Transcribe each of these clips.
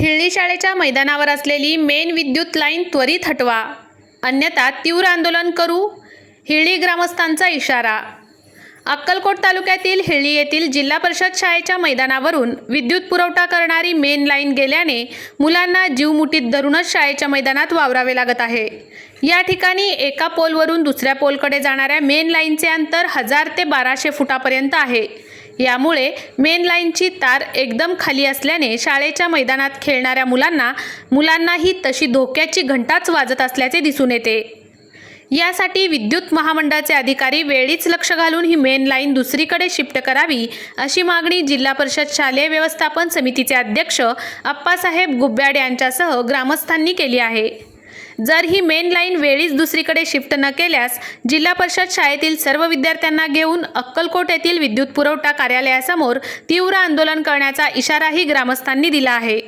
हिळ्ळी शाळेच्या मैदानावर असलेली मेन विद्युत लाईन त्वरित हटवा. अन्यथा तीव्र आंदोलन करू हिळ्ळी ग्रामस्थांचा इशारा. अक्कलकोट तालुक्यातील हिळ्ळी येथील जिल्हा परिषद शाळेच्या मैदानावरून विद्युत पुरवठा करणारी मेन लाईन गेल्याने मुलांना जीव मुठीत धरूनच शाळेच्या मैदानात वावरावे लागत आहे. या ठिकाणी एका पोलवरून दुसऱ्या पोलकडे जाणाऱ्या मेन लाईनचे अंतर हजार ते बाराशे फुटापर्यंत आहे. यामुळे मेन लाईनची तार एकदम खाली असल्याने शाळेच्या मैदानात खेळणाऱ्या मुलांना मुलांनाही तशी धोक्याची घंटाच वाजत असल्याचे दिसून येते. यासाठी विद्युत महामंडळाचे अधिकारी वेळीच लक्ष घालून ही मेन लाईन दुसरीकडे शिफ्ट करावी अशी मागणी जिल्हा परिषद शालेय व्यवस्थापन समितीचे अध्यक्ष अप्पासाहेब गुब्याड यांच्यासह ग्रामस्थांनी केली आहे. जर ही मेन लाईन वेळीच दुसरीकडे शिफ्ट न केल्यास जिल्हा परिषद शाळेतील सर्व विद्यार्थ्यांना घेऊन अक्कलकोट येथील विद्युत पुरवठा कार्यालयासमोर तीव्र आंदोलन करण्याचा इशाराही ग्रामस्थांनी दिला आहे.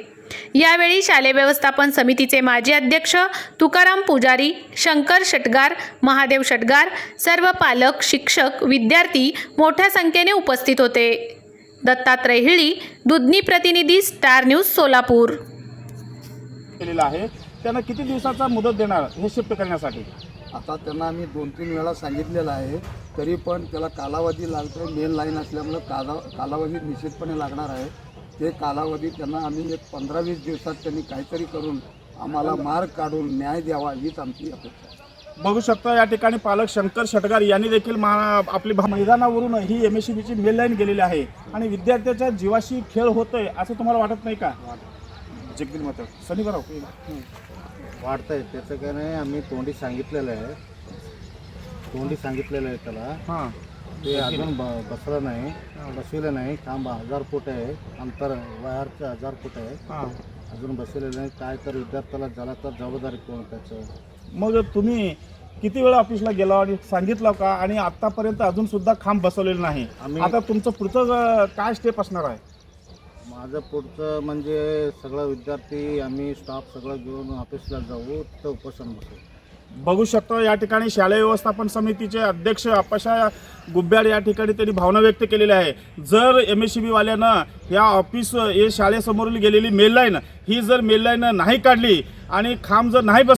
यावेळी शालेय व्यवस्थापन समितीचे माजी अध्यक्ष तुकाराम पुजारी शंकर शटगार महादेव शटगार सर्व पालक शिक्षक विद्यार्थी मोठ्या संख्येने उपस्थित होते. दत्तात्रय हिळी दुधनी प्रतिनिधी स्टार न्यूज सोलापूर. केलेला आहे. त्यांना किती दिवसाचा मुदत देणार हे शिफ्ट करण्यासाठी? आता त्यांना आम्ही दोन तीन वेळा सांगितलेलं आहे तरी पण त्याला कालावधी लागतो मेन लाईन असल्यामुळं काला कालावधी निश्चितपणे लागणार आहे. ते कालावधी त्यांना आम्ही एक पंधरा वीस दिवसात त्यांनी काहीतरी करून आम्हाला मार्ग काढून न्याय द्यावा हीच आमची अपेक्षा आहे. बघू शकता या ठिकाणी पालक शंकर शटगार यांनी देखील महा आपली मैदानावरून ही एम एस सी बीची मेल लाईन गेलेली आहे. आणि विद्यार्थ्याच्या जीवाशी खेळ होतोय असं तुम्हाला वाटत नाही का? जगदील मत शनिवार वाढत आहे त्याचं काय नाही आम्ही तोंडी सांगितलेलं आहे. तोंडी सांगितलेलं आहे त्याला. हां. ते अजून ब बसलं नाही. बसविलं नाही. खांब हजार फूट आहे. अंतर वायरचं हजार फूट आहे. हां. अजून बसवलेलं नाही. काय तर विद्यार्थ्याला झाला तर जबाबदारी कोण त्याचं? मग तुम्ही किती वेळा ऑफिसला गेला आणि सांगितलं का? आणि आतापर्यंत अजून सुद्धा खांब बसवलेलं नाही. आम्ही- आता तुमचं पुढचं काय स्टेप असणार आहे? माझं पुढचं म्हणजे सगळं विद्यार्थी आम्ही स्टाफ सगळं घेऊन ऑफिसला जाऊ तर उपोषण बसू. बघू शकतो या ठिकाणी शालेय व्यवस्थापन समितीचे अध्यक्ष अपशा गुब्याड या ठिकाणी त्यांनी भावना व्यक्त केलेली आहे. जर एम एस सी बीवाल्यानं या ऑफिस हे शाळेसमोरील गेलेली मेल लाईन ही जर मेल लाईन नाही काढली आणि खांब जर नाही बस